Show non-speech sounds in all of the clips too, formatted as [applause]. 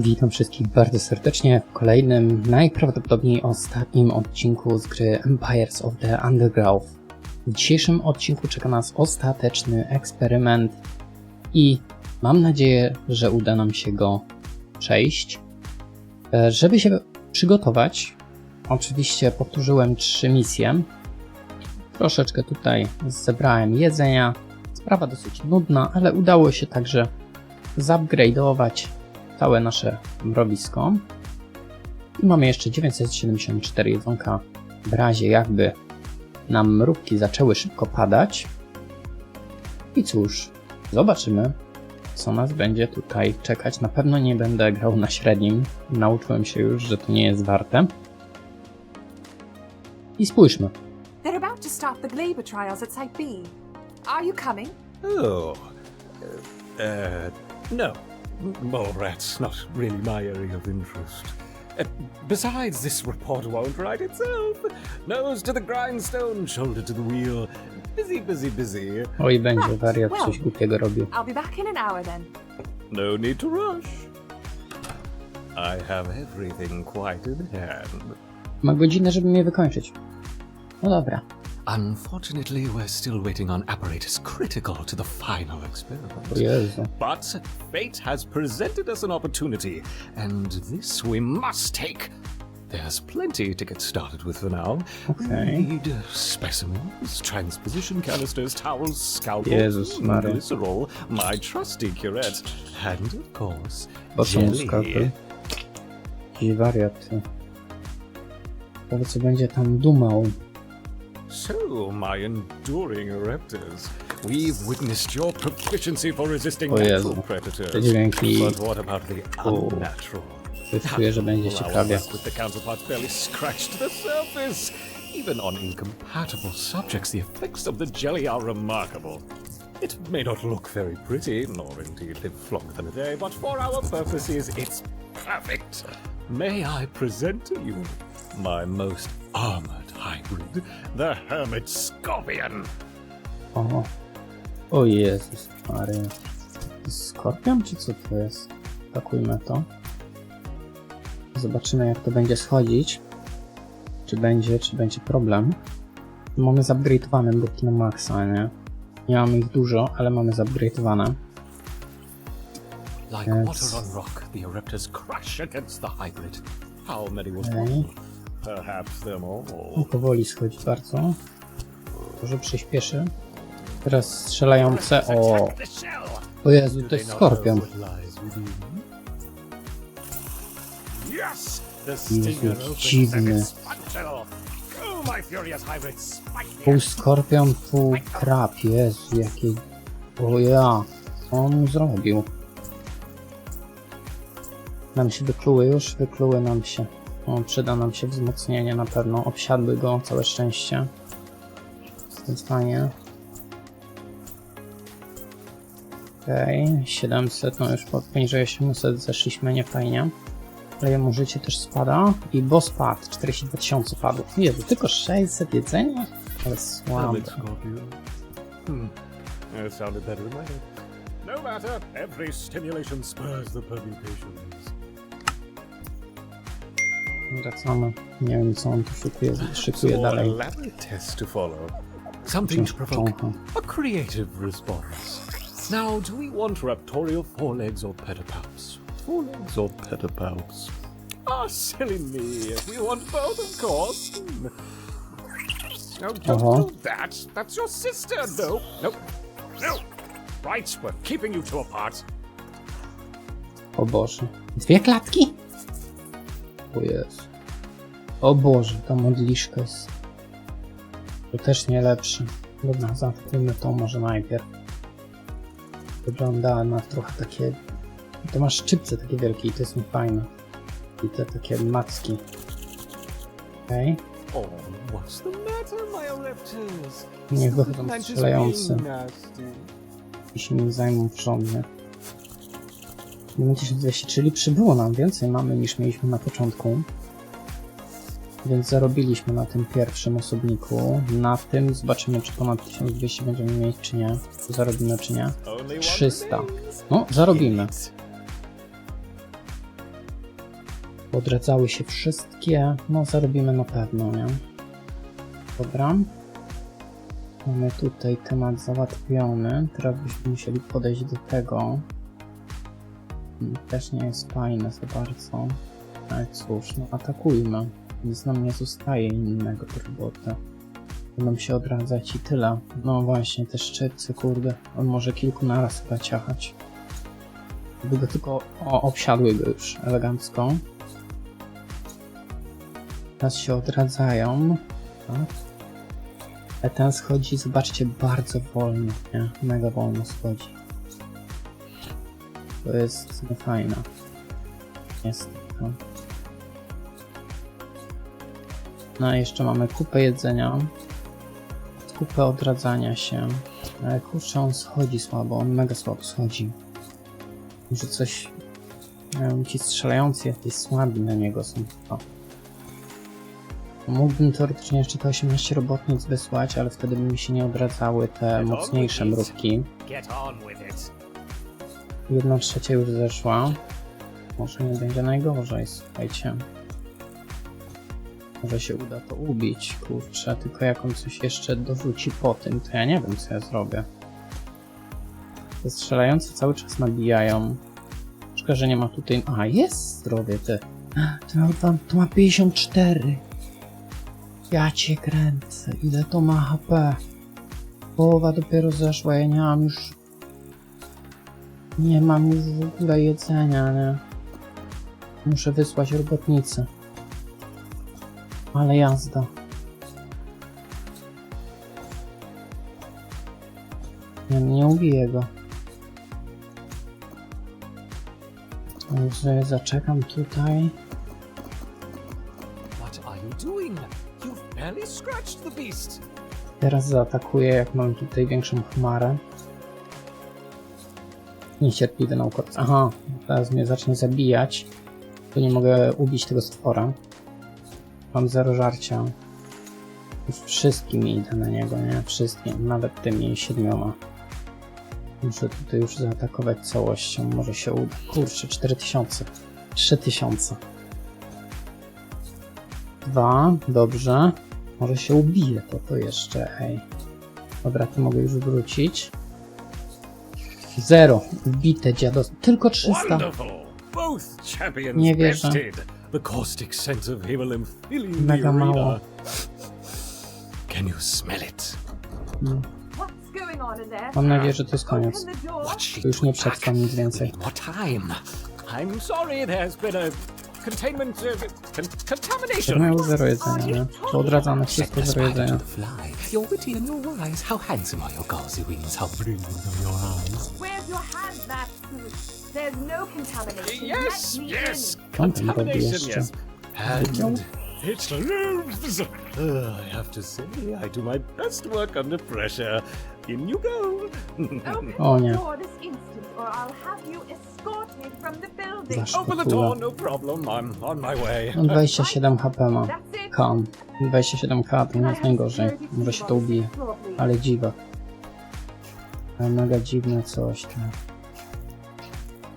Witam wszystkich bardzo serdecznie w kolejnym, najprawdopodobniej ostatnim odcinku z gry Empires of the Underground. W dzisiejszym odcinku czeka nas ostateczny eksperyment i mam nadzieję, że uda nam się go przejść. E, Żeby się przygotować, oczywiście powtórzyłem trzy misje. Troszeczkę tutaj zebrałem jedzenia. Sprawa dosyć nudna, ale udało się także zupgrade'ować całe nasze mrowisko. I mamy jeszcze 974 jedzonka w razie jakby nam mrówki zaczęły szybko padać. I cóż, zobaczymy, co nas będzie tutaj czekać. Na pewno nie będę grał na średnim. Nauczyłem się już, że to nie jest warte. I spójrzmy. They're about to start the Glaber trials at Site B. Are you coming? Oh. Uh, uh, no. Mole rats, not really my area of interest. Uh, besides, this report won't write itself. Nose to the grindstone, shoulder to the wheel. Busy, busy, busy. Oj, będzie Right, wariat well. coś głupiego robił. I'll be back in an hour then. No need to rush. I have everything quite in hand. Ma godzinę, żeby mnie wykończyć. No dobra. Unfortunately, we're still waiting on apparatus critical to the final experiment. Jezu. But fate has presented us an opportunity, and this we must take. There's plenty to get started with for now. Okay. We need uh, specimens, transposition canisters, towels, Jezus Maria. glycerol, my trusty curette, and of course, Po co mu jelly. skalpel? Jakiś wariat. Ciekawe co będzie tam dumał. So, my enduring Raptors, we've witnessed your proficiency for resisting O natural Jezu. Te predators. dźwięki But what about the O. unnatural? czuję, że będzie Well, our ciekawie. work with the counterparts barely scratched the surface. Even on incompatible subjects, the effects of the jelly are remarkable. It may not look very pretty, nor indeed live longer than a day, but for our purposes, it's perfect. May I present to you my most armored hybrid, the Hermit Scorpion? O, o Jezus Maria. Skorpion czy co to jest? Pakujmy to. Zobaczymy jak to będzie schodzić. Czy będzie, czy będzie problem. Mamy zupgrade'owane bloki na maksa, nie? Nie mamy ich dużo, ale mamy zupgrade'owane. Like water on rock, the Eruptors crash against the hybrid. How many was Okay. Perhaps them O, all. powoli schodzi bardzo. Może przyspieszy. Teraz strzelające. O, o Jezu, to jest skorpion. Jezu, dziwny. the Pół skorpion, pół krab. Jezu, jaki... O ja. Co on zrobił? Nam się wykluły już, wykluły nam się. O, przyda nam się wzmocnienie na pewno. Obsiadły go, całe szczęście. Fajnie. Okej, 700, no już po- poniżej 800 zeszliśmy, nie fajnie. Ale jemu życie też spada. I boss padł, 42 tysiące padło. Jezu, tylko 600 jedzenia? Ale słabe. Hmm. It sounded better my head. No matter, every stimulation spurs the permutations. Wracamy. Nie wiem co on tu szykuje, szykuje Some more dalej. elaborate test to follow. Something to provoke a creative response. Now, do we want raptorial forelegs or pedipalps? Forelegs or pedipalps? Ah, silly me. We want both, of course. Hmm. No, don't Uh-huh. do that. That's your sister. No, no, no. Right, we're keeping you two apart. O Boże. Dwie klatki? O Jezu. O Boże, ta modliszka jest... To też nie lepszy. Dobra, zamknijmy to może najpierw. Wygląda na trochę takie... To masz szczypce takie wielkie i to jest niefajne. I te takie macki. Okej. Oh, what's the matter? Niech wychodzą Mantis strzelający. being nasty. i się nim zajmą porządnie. Mamy 1200, czyli przybyło nam więcej mamy niż mieliśmy na początku. Więc zarobiliśmy na tym pierwszym osobniku. Na tym zobaczymy, czy ponad 1200 będziemy mieć, czy nie. Zarobimy, czy nie. Only one 300. remains. No, zarobimy. Yes. odradzały się wszystkie. No, zarobimy na pewno, nie? Dobra. Mamy tutaj temat załatwiony. Teraz byśmy musieli podejść do tego. Hmm, Też nie jest fajne za bardzo. Ale cóż, no atakujmy. Nic nam nie zostaje innego do roboty. Będą się odradzać i tyle. No właśnie, te szczytce, kurde. On może kilku naraz chyba ciachać. Gdyby tylko o, obsiadły go już elegancko. Teraz się odradzają. Tak. Ale ten schodzi, zobaczcie, bardzo wolno, nie? Mega wolno schodzi. To jest niefajne. Jest. No. No i jeszcze mamy kupę jedzenia. Kupę odradzania się. Ale kurczę, on schodzi słabo, on mega słabo schodzi. Może coś... Wiem, ci strzelający jakieś słabi na niego są chyba. Mógłbym teoretycznie jeszcze te 18 robotnic wysłać, ale wtedy by mi się nie odradzały te mocniejsze mrówki. Jedna trzecia już zeszła. Może nie będzie najgorzej, słuchajcie. Może się uda to ubić, kurczę, tylko jak on coś jeszcze dorzuci po tym, to ja nie wiem co ja zrobię. Te strzelające cały czas nabijają. Szkoda, że nie ma tutaj... A, jest zdrowie, ty. To, tam, to ma 54. Ja cię kręcę. Ile to ma HP? Połowa dopiero zeszła, ja nie mam już nie mam już w ogóle jedzenia, nie? Muszę wysłać robotnicę. Ale jazda. Nie, nie ubiję go. Także zaczekam tutaj. Teraz zaatakuję, jak mam tutaj większą chmarę. Niecierpliwy naukowca. Aha, teraz mnie zacznie zabijać. To nie mogę ubić tego stwora. Mam zero żarcia. Już wszystkimi idę na niego, nie? Wszystkim, nawet tymi siedmioma. Muszę tutaj już zaatakować całością, może się uda. Kurczę, 4000. 3000. Dwa, dobrze. Może się ubije to, to jeszcze, ej. Dobra, to mogę już wrócić. Zero. Wbite dziados. Tylko 300. Wonderful! Both champions Nie wierzę. The caustic sense of Himmelin filling the Mega mało. arena. Can you smell it? What's going on in there? Mam nadzieję, że to jest koniec. Open the door. What's she To już nie back? przetrwam nic więcej. need more time. I'm sorry, there's been a containment uh, con- contamination. Miał zero jedzenia, nie? To odradzane wszystko zero jedzenia. fly. You're witty and you're wise. How handsome are your gauzy wings? How brilliant are your eyes? Where's your suit? There's no contamination. Yes, Let me yes, in. Contamination, yes. And it lives. Uh, I have to say, I do my best work under pressure. In you go. [laughs] Open O the nie. door this instant, or I'll have you escorted from the building. Za Open the door, no problem. I'm on my way. On 27 HP ma. That's it. Kan. 27k to nie jest najgorzej. Może się to ubije. Ale dziwak. Ale mega dziwne coś tam.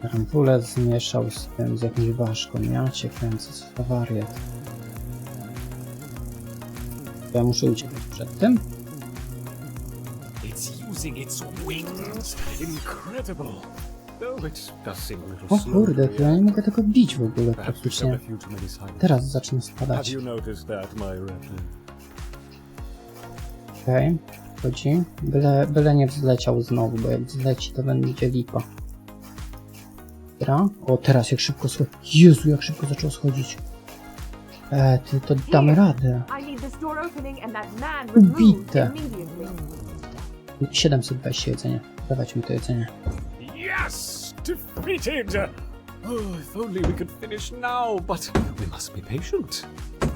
Rampulę zmieszał z tym, z jakimś ważką. Ja cię kręcę, co wariat. Ja muszę uciekać przed tym? O kurde, to ja nie mogę tego bić w ogóle praktycznie. Teraz zacznę spadać. Okej, chodzi. Byle, byle nie wzleciał znowu, bo jak wzleci to będzie lipa. Dobra. O, teraz jak szybko schodzi. Jezu, jak szybko zaczął schodzić. E, ty, to damy radę. I need this door opening and that man Ubite. removed immediately. 720 jedzenia. Dawać mi to jedzenie. Yes! Defeated! Oh, if only we could finish now, but we must be patient.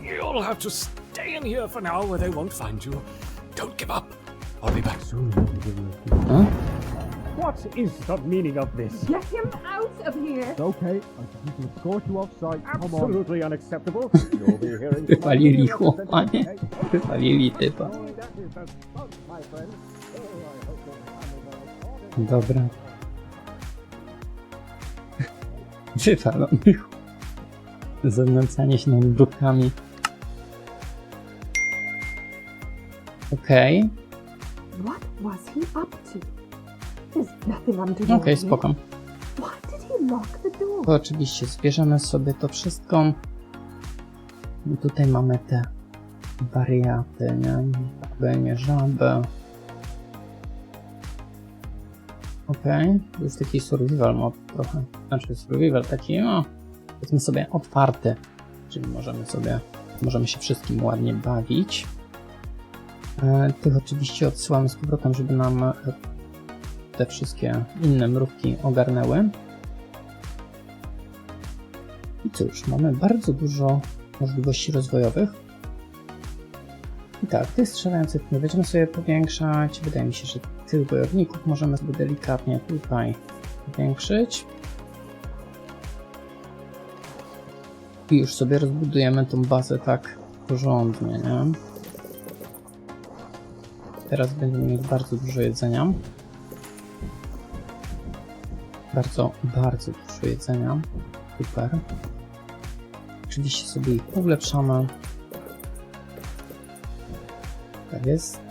You'll have to stay in here for now where they won't find you. Don't give up. I'll be back soon. A? What is the meaning of this? Get him out of here. Okay, I to escort you offside. Come on. Absolutely unacceptable. [laughs] You'll be hearing from my Wywalili chłopanie. representative. Wywalili typa. That is the spot, my friend. Oh, I hope you'll handle well. Dobra. Wywalony. Znęcanie się nad brudkami. Okej, What was he up to? There's nothing okej, here. spoko. Why did he lock the door? To oczywiście zbierzemy sobie to wszystko. I tutaj mamy te wariaty, nie? Obejmie żabę. Okej, to jest taki survival mod trochę. Znaczy survival taki, no, powiedzmy sobie otwarty. Czyli możemy sobie, możemy się wszystkim ładnie bawić. E, tych oczywiście odsyłamy z powrotem, żeby nam e, te wszystkie inne mrówki ogarnęły. I cóż, mamy bardzo dużo możliwości rozwojowych. I tak, tych strzelających nie będziemy sobie powiększać. Wydaje mi się, że tych wojowników możemy sobie delikatnie tutaj powiększyć. I już sobie rozbudujemy tą bazę tak porządnie, nie? Teraz będziemy mieć bardzo dużo jedzenia. Bardzo, bardzo dużo jedzenia. Super. Oczywiście sobie ich ulepszamy. Tak jest.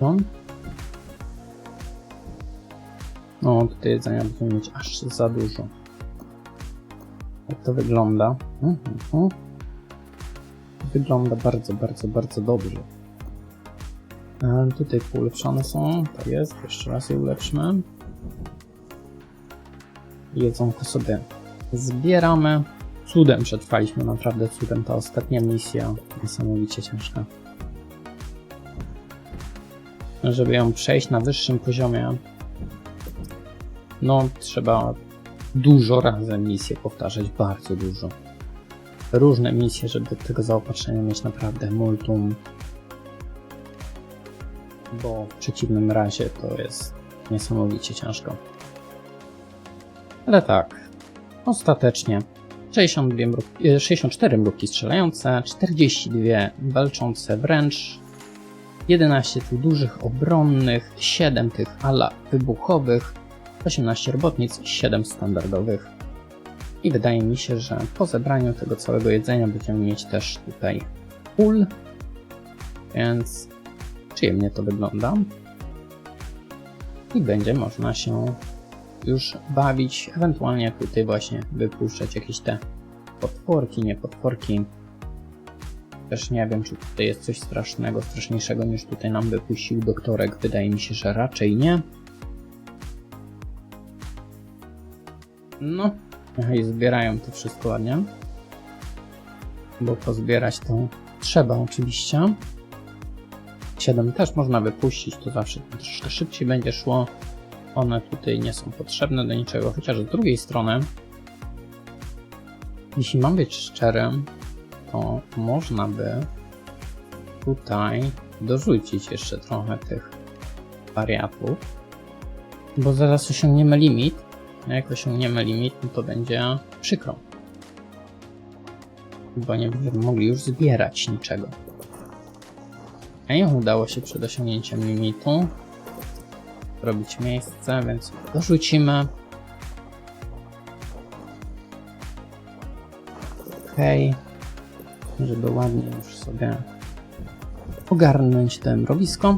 No. No, tutaj jedzenia będziemy mieć aż za dużo. Jak to wygląda? Mhm. Wygląda bardzo, bardzo, bardzo dobrze. E, Tutaj ulepszone są, tak jest, jeszcze raz je ulepszmy. Jedzonko sobie zbieramy. Cudem przetrwaliśmy, naprawdę cudem. Ta ostatnia misja niesamowicie ciężka. Żeby ją przejść na wyższym poziomie, no trzeba dużo razy misję powtarzać, bardzo dużo. Różne misje, żeby tego zaopatrzenia mieć naprawdę multum bo w przeciwnym razie to jest niesamowicie ciężko. Ale tak, ostatecznie 62 mrówki, e, 64 mrówki strzelające, 42 walczące wręcz, 11 tych dużych obronnych, 7 tych ala wybuchowych, 18 robotnic, 7 standardowych. I wydaje mi się, że po zebraniu tego całego jedzenia będziemy mieć też tutaj full, więc przyjemnie to wygląda. I będzie można się już bawić, ewentualnie tutaj właśnie wypuszczać jakieś te potworki, nie potworki. Też nie wiem, czy tutaj jest coś strasznego, straszniejszego niż tutaj nam wypuścił doktorek. Wydaje mi się, że raczej nie. No, i zbierają to wszystko ładnie. Bo pozbierać to trzeba oczywiście. 7 też można wypuścić, to zawsze troszkę szybciej będzie szło. One tutaj nie są potrzebne do niczego, chociaż z drugiej strony, jeśli mam być szczerym, to można by tutaj dorzucić jeszcze trochę tych wariatów, bo zaraz osiągniemy limit. Jak osiągniemy limit, no to będzie przykro. Bo nie będziemy mogli już zbierać niczego. Udało się przed osiągnięciem limitu zrobić miejsce, więc dorzucimy. Okej, żeby ładnie już sobie ogarnąć to mrowisko.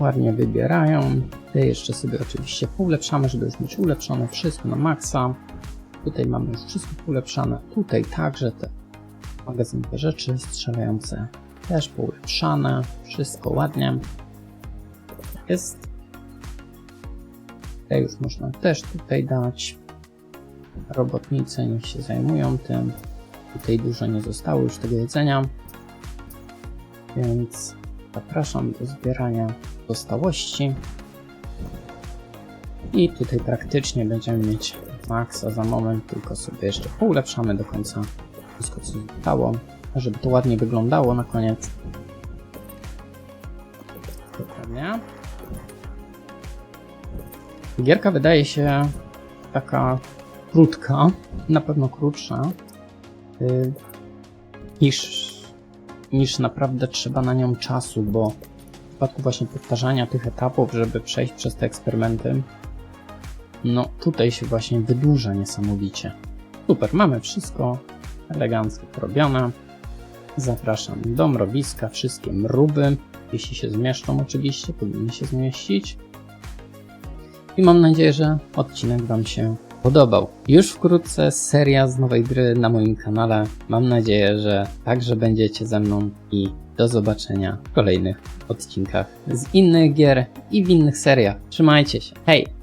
Ładnie wybierają. Te jeszcze sobie oczywiście ulepszamy, żeby już mieć ulepszone wszystko na maksa. Tutaj mamy już wszystko ulepszane. Tutaj także te magazynowe rzeczy strzelające też poulepszane, wszystko ładnie jest. Te już można też tutaj dać. Robotnicy niech się zajmują tym. Tutaj dużo nie zostało już tego jedzenia, więc zapraszam do zbierania pozostałości. I tutaj praktycznie będziemy mieć maksa za moment, tylko sobie jeszcze poulepszamy do końca wszystko co zostało, żeby to ładnie wyglądało na koniec. Dokładnie. Gierka wydaje się taka krótka, na pewno krótsza y, niż, niż naprawdę trzeba na nią czasu, bo przypadku właśnie powtarzania tych etapów, żeby przejść przez te eksperymenty, no tutaj się właśnie wydłuża niesamowicie. Super, mamy wszystko elegancko porobione. Zapraszam do mrowiska, wszystkie mrówy, jeśli się zmieszczą oczywiście, powinny się zmieścić. I mam nadzieję, że odcinek Wam się podobał. Już wkrótce seria z nowej gry na moim kanale. Mam nadzieję, że także będziecie ze mną i do zobaczenia w kolejnych odcinkach z innych gier i w innych seriach. Trzymajcie się. Hej!